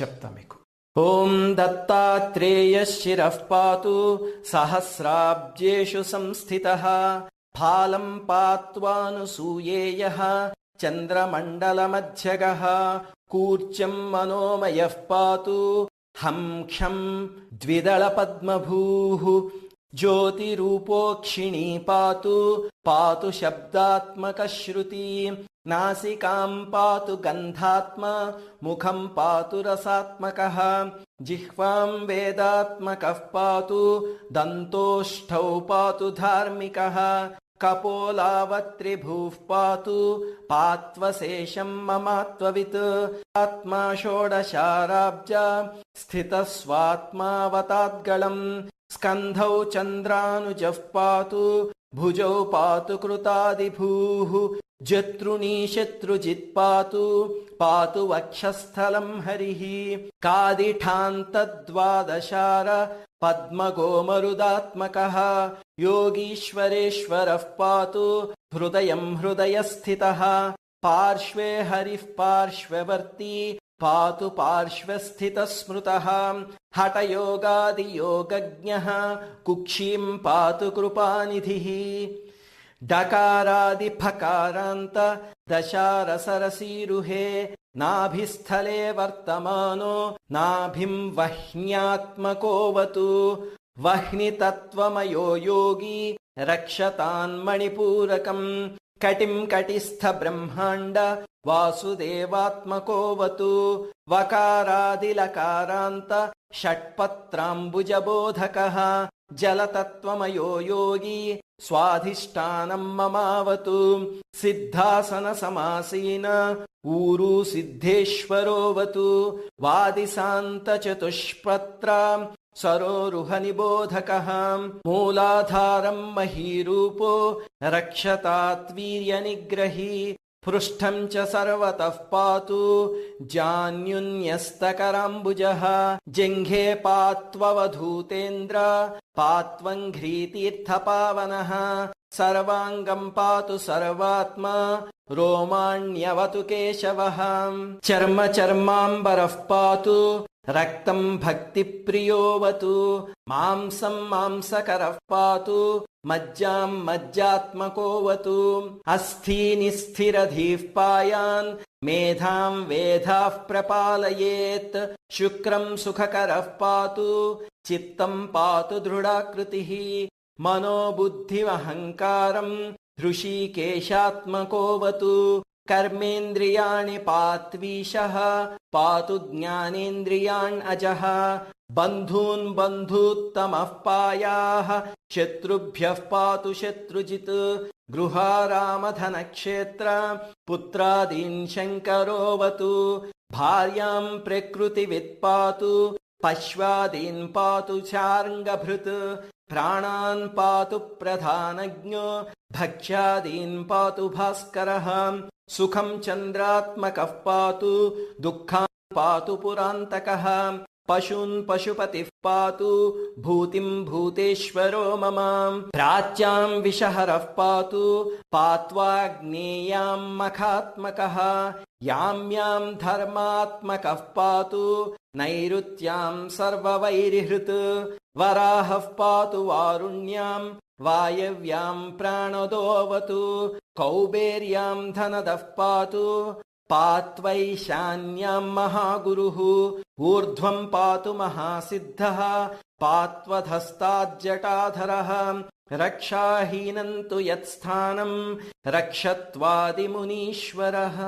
చెప్తా మీకు. ఓం దత్తాత్రేయ శిరః పాతు సహస్రాబ్జేషు సంస్థిత ఫాలం పాత్వానుసూయేయ చంద్రమండలమధ్యగ కూర్చం మనోమయ పాతు హం క్షం ద్విదళ పద్మభూః జ్యోతిరూపోక్షిణీ పాతు పాతు శబ్దాత్మక శబ్దాత్మకశ్రుతి నాసికాం పాతు గంధాత్మ ముఖం పాతు రసాత్మక జిహ్వాం వేదాత్మక పాతు దంతోష్ఠౌ పాతు ధార్మిక కపోలావత్రిభూః పాతు పాత్వశేషం మమాత్వవిత్ ఆత్మా షోడశారాబ్జ స్థితస్వాత్మావతాద్గళం స్కంధౌ చంద్రానుజః పాతు భుజౌ పాతు కృతాదిభూః జతృణీ శత్రుజిత్ పాతు పాతు వక్షస్థలం హరిః కాదిఠాంతద్వాదశార పద్మగోమరుదాత్మకः योगीश्वरेश्वरः पातु हृदयम् हृदयस्थितः पार्श्वे हरिः पार्श्ववर्ती పాతు పార్శ్వస్థిత స్మృత హఠయోగాది యోగజ్ఞ కుక్షీం పాతు కృపానిధి డకారాది ఫకారాంత దశారసరసీరుహే నాభిస్థలే వర్తమానో నాభిం వహ్న్యాత్మకోవతు వహ్నితత్వమయో యోగి రక్షతాన్మణిపూరకం కటిం కటిస్థ బ్రహ్మాండ వాసుదేవాత్మకోవతు వకారాదిలకారాంత షట్పత్రాంబుజబోధక జలతత్వమయో యోగి స్వాధిష్టానం మమావతు సిద్ధాసన సమాసీన ఊరు సిద్ధేశ్వరోవతు వాదిశాంత చతుష్పత్ర सरोरुहनिबोधकः मूलाधारम् महीरूपो रक्षतात्वीर्यनिग्रही पृष्ठम् च सर्वतः पातु जान्युन्यस्तकराम्बुजः जिङ्घे पात्ववधूतेन्द्र पात्वङ्घ्रीतीर्थपावनः सर्वाङ्गम् पातु सर्वात्मा रोमाण्यवतु केशवः चर्म चर्माम्बरः पातु రక్తం భక్తి ప్రియోవతు మాంసం మాంసకరః పాతు. మజ్జాం మజ్జాత్మకోవతు అస్థీని స్థిరధీః పాయాన్. మేధాం వేధాః ప్రపాలయేత్. శుక్రం సుఖకరః పాతు. చిత్తం పాతు దృఢాకృతిః. మనోబుద్ధిమహంకారం. హృషీకేశాత్మకోవతు कर्मेन्द्रियाणि पात्वीशः पातु ज्ञानेन्द्रियाण् अजः। बन्धून् बन्धूत्तमः पायाः शत्रुभ्यः पातु शत्रुजित्। गृहारामधनक्षेत्र पुत्रादीन् शङ्करोऽवतु। भार्याम् प्रकृतिवित् पातु पश्वादीन् पातु चार्ङ्गभृत्। प्राणान् पातु प्रधानज्ञो भक्ष्यादीन् पातु भास्करः సుఖం చంద్రాత్మక పాతు దుఃఖాన్ పాతు పురాంతక. పశూన్ పశుపతి పాతు భూతిం భూతేశ్వరో మమ. భ్రాత్యాం విషహర పాతు పాత్వాగ్నేయాం మఖాత్మక. యామ్యాం ధర్మాత్మక పాతు నైరుత్యాం సర్వవైరిహృత్. వరాహ పాతు వారుణ్యాం వాయవ్యాం ప్రాణదోవతు. कौबेर्याम् धनदः पातु पात्वैशान्याम् महागुरुः ऊर्ध्वम् पातु महासिद्धः पात्वधस्ताज्जटाधरः रक्षाहीनम् तु यत्स्थानम् रक्षत्वादिमुनीश्वरः